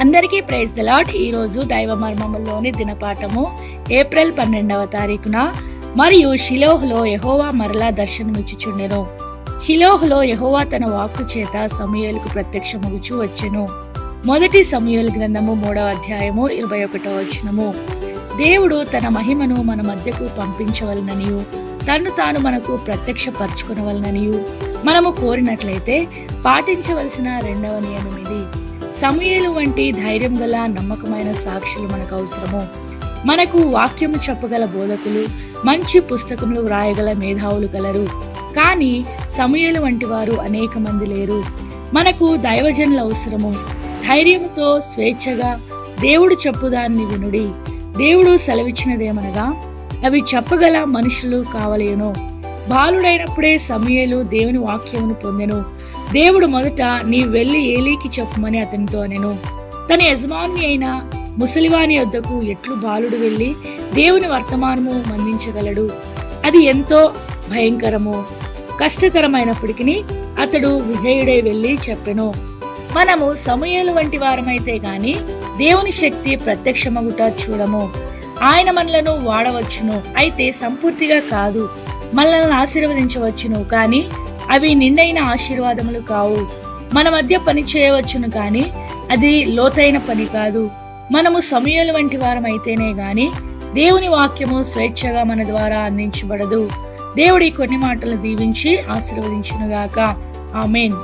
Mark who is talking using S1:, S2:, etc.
S1: అందరికీ praise the lot ఈ దైవ మర్మములోని దినపాఠము ఏప్రిల్ పన్నెండవ తారీఖున. మరియు షిలోహ్లో యహోవా మరలా దర్శనమిచ్చుచుండెను. షిలోహ్లో యహోవా తన వాక్కు చేత సమయలకు ప్రత్యక్షమగుచు వచ్చెను. మొదటి సమూయేలు గ్రంథము మూడవ అధ్యాయము ఇరవై ఒకటవ వచనము. దేవుడు తన మహిమను మన మధ్యకు పంపించవలననియు తన్ను తాను మనకు ప్రత్యక్షపరచుకునవలననియు మనము కోరినట్లయితే పాటించవలసిన రెండవ నియమం ఇది సమూయేలు వంటి ధైర్యం గల నమ్మకమైన సాక్షులు మనకు అవసరము. మనకు వాక్యము చెప్పగల బోధకులు మంచి పుస్తకములు వ్రాయగల మేధావులు కలరు కానీ సమూయేలు వంటి వారు అనేక మంది లేరు. మనకు దైవజనుల అవసరము. ధైర్యముతో స్వేచ్ఛగా దేవుడు చెప్పుదాన్ని వినుడి. దేవుడు సెలవిచ్చినదేమనగా అవి చెప్పగల మనుషులు కావలేను. బాలుడైనప్పుడే సమయలు దేవుని వాక్యమును పొందెను. దేవుడు మొదట నీ వెళ్ళి ఏలీకి చెప్పమని అతనితో అనెను. తన యజమాని అయిన ముసలివాని వద్దకు ఎట్లు బాలుడు వెళ్ళి దేవుని వర్తమానము మందించగలడు? అది ఎంతో భయంకరము. కష్టతరమైనప్పటికీ అతడు విధేయుడై వెళ్ళి చెప్పెను. మనము సమయాలు వంటి వారమైతే గాని దేవుని శక్తి ప్రత్యక్షమగుట చూడము. ఆయన మనలను వాడవచ్చును. అయితే సంపూర్తిగా కాదు. మనల్ని ఆశీర్వదించవచ్చును కానీ అవి నిండైన ఆశీర్వాదములు కావు. మన మధ్య పని చేయవచ్చును కానీ అది లోతైన పని కాదు. మనము సమయాలు వంటి వారం అయితేనే గాని దేవుని వాక్యము స్వేచ్ఛగా మన ద్వారా అందించబడదు. దేవుడి కొన్ని మాటలు దీవించి ఆశీర్వదించునుగాక. ఆమెన్.